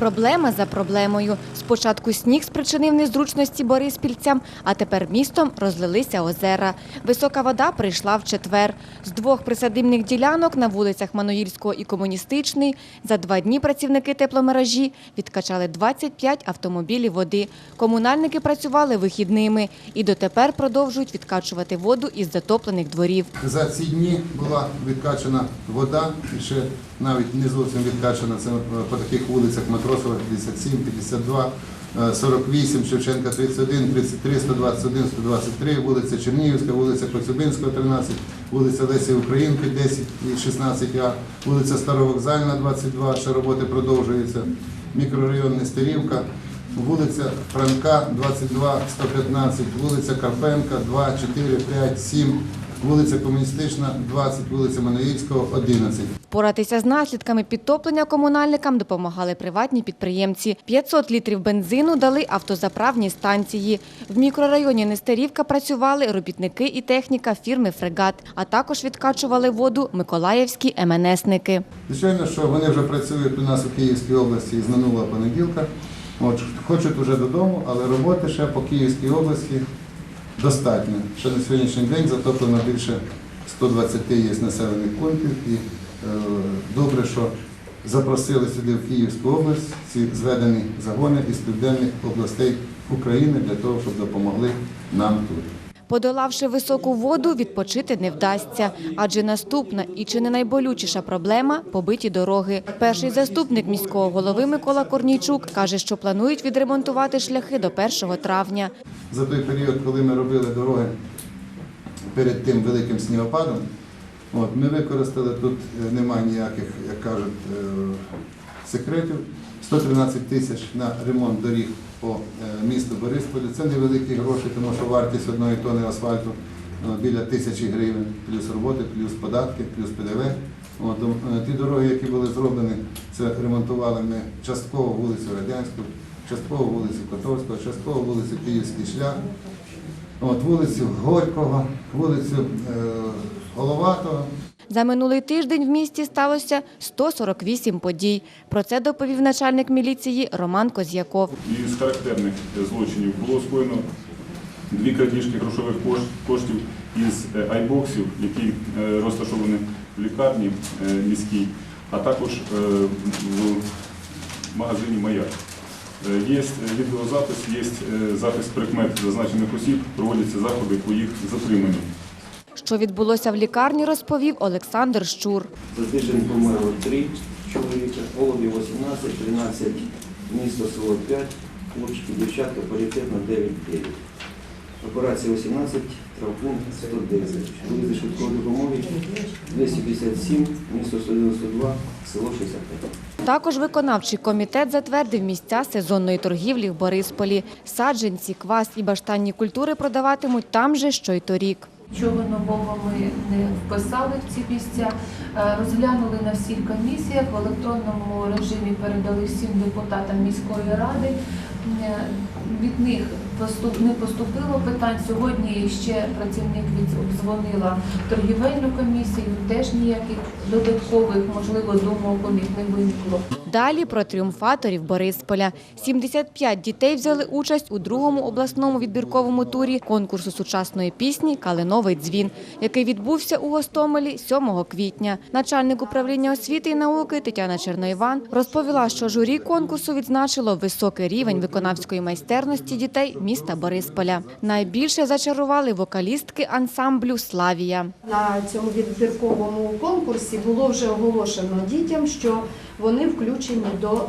Проблема за проблемою. Спочатку сніг спричинив незручності бориспільцям, а тепер містом розлилися озера. Висока вода прийшла в четвер. З двох присадибних ділянок на вулицях Мануїльського і Комуністичний за два дні працівники тепломережі відкачали 25 автомобілів води. Комунальники працювали вихідними і дотепер продовжують відкачувати воду із затоплених дворів. За ці дні була відкачана вода, ще навіть не зовсім відкачана. Це е, по таких вулицях Матросова 57, 52, е, 48, Шевченка 31, 33, 121, 123, вулиця Чернігівська, вулиця Коцюбинського 13, вулиця Лесі Українки 10 і 16А, вулиця Старовокзальна 22, ще роботи продовжуються, мікрорайон Нестерівка, вулиця Франка 22, 115, вулиця Карпенка 2, 4, 5, 7, вулиця Комуністична 20, вулиця Манаївського 11. Поратися з наслідками підтоплення комунальникам допомагали приватні підприємці. 500 літрів бензину дали автозаправні станції. В мікрорайоні Нестерівка працювали робітники і техніка фірми «Фрегат», а також відкачували воду миколаївські МНСники. Звичайно, що вони вже працюють у нас у Київській області з минулого понеділка. От, хочуть вже додому, але роботи ще по Київській області достатньо. Ще на сьогоднішній день затоплено більше 120 є населених пунктів. І е, добре, що запросили сюди в Київську область ці зведені загони із південних областей України для того, щоб допомогли нам тут. Подолавши високу воду, відпочити не вдасться, адже наступна і чи не найболючіша проблема – побиті дороги. Перший заступник міського голови Микола Корнійчук каже, що планують відремонтувати шляхи до 1 травня. За той період, коли ми робили дороги перед тим великим снігопадом, от, ми використали тут, е, немає ніяких, як кажуть, е, секретів. 113 тисяч на ремонт доріг по е, місту Борисполі. Це невеликі гроші, тому що вартість одної тони асфальту е, біля тисячі гривень, плюс роботи, плюс податки, плюс ПДВ. От, е, ті дороги, які були зроблені, це ремонтували ми частково вулицю Радянську, частково вулицю Котовського, частково вулицю Київський шлях, от, вулицю Горького, вулицю е, Головатого. За минулий тиждень в місті сталося 148 подій. Про це доповів начальник міліції Роман Коз'яков. Із характерних злочинів було скоєно дві крадіжки грошових коштів із е, айбоксів, які е, розташовані в лікарні міській, а також в магазині Маяк. Е, Є відеозапис, є е, запис прикмет зазначених осіб, проводяться заходи по їх затриманню. Що відбулося в лікарні, розповів Олександр Щур. За тиждень померло три чоловіка, голові 18, 13, місто село 5, хлопчики, дівчатка, паритетно 9-9. Операція 18, травмпункт 110. Вулиці швидкої допомоги 257, місто 192, село 65. Також виконавчий комітет затвердив місця сезонної торгівлі в Борисполі. Саджанці, квас і баштанні культури продаватимуть там же, що й торік. Чого нового ми не вписали в ці місця. Е, Розглянули на всіх комісіях, в електронному режимі передали всім депутатам міської ради. Від них поступ- не поступило питань. Сьогодні ще працівник від- обдзвонила торгівельну комісію, теж ніяких додаткових, можливо, думок у них не виникло. Далі про тріумфаторів Борисполя. 75 дітей взяли участь у другому обласному відбірковому турі конкурсу сучасної пісні Калиновий дзвін, який відбувся у Гостомелі 7 квітня. Начальник управління освіти і науки Тетяна Черноїван розповіла, що журі конкурсу відзначило високий рівень виконавської майстерності дітей міста Борисполя. Найбільше зачарували вокалістки ансамблю Славія. На цьому відбірковому конкурсі було вже оголошено дітям, що вони включені до, е,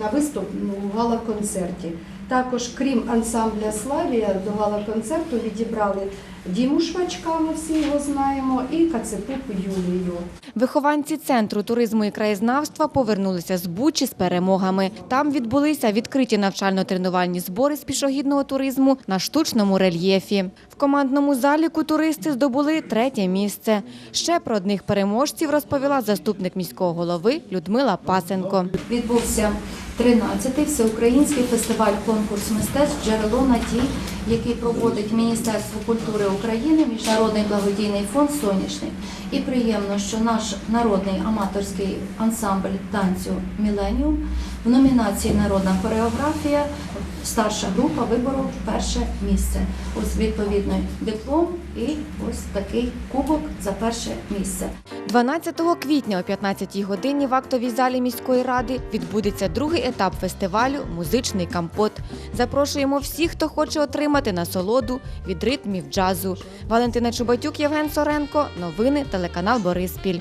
на виступ ну, в гала-концерті. Також, крім ансамбля Славія, до гала-концерту відібрали Діму Швачка, ми всі його знаємо, і Кацепуку Юлію. Вихованці центру туризму і краєзнавства повернулися з Бучі з перемогами. Там відбулися відкриті навчально-тренувальні збори з пішохідного туризму на штучному рельєфі. Командному заліку туристи здобули третє місце. Ще про одних переможців розповіла заступник міського голови Людмила Пасенко. Відбувся 13-й всеукраїнський фестиваль конкурс мистецтв Джерело надій, який проводить Міністерство культури України, Міжнародний благодійний фонд Сонячний. І приємно, що наш народний аматорський ансамбль танцю Міленіум в номінації Народна хореографія старша група виборов перше місце. Ось відповідний диплом і ось такий кубок за перше місце. 12 квітня о 15-й годині в актовій залі міської ради відбудеться етап фестивалю Музичний кампот. Запрошуємо всіх, хто хоче отримати насолоду від ритмів джазу. Валентина Чубатюк, Євген Соренко. Новини телеканал Бориспіль.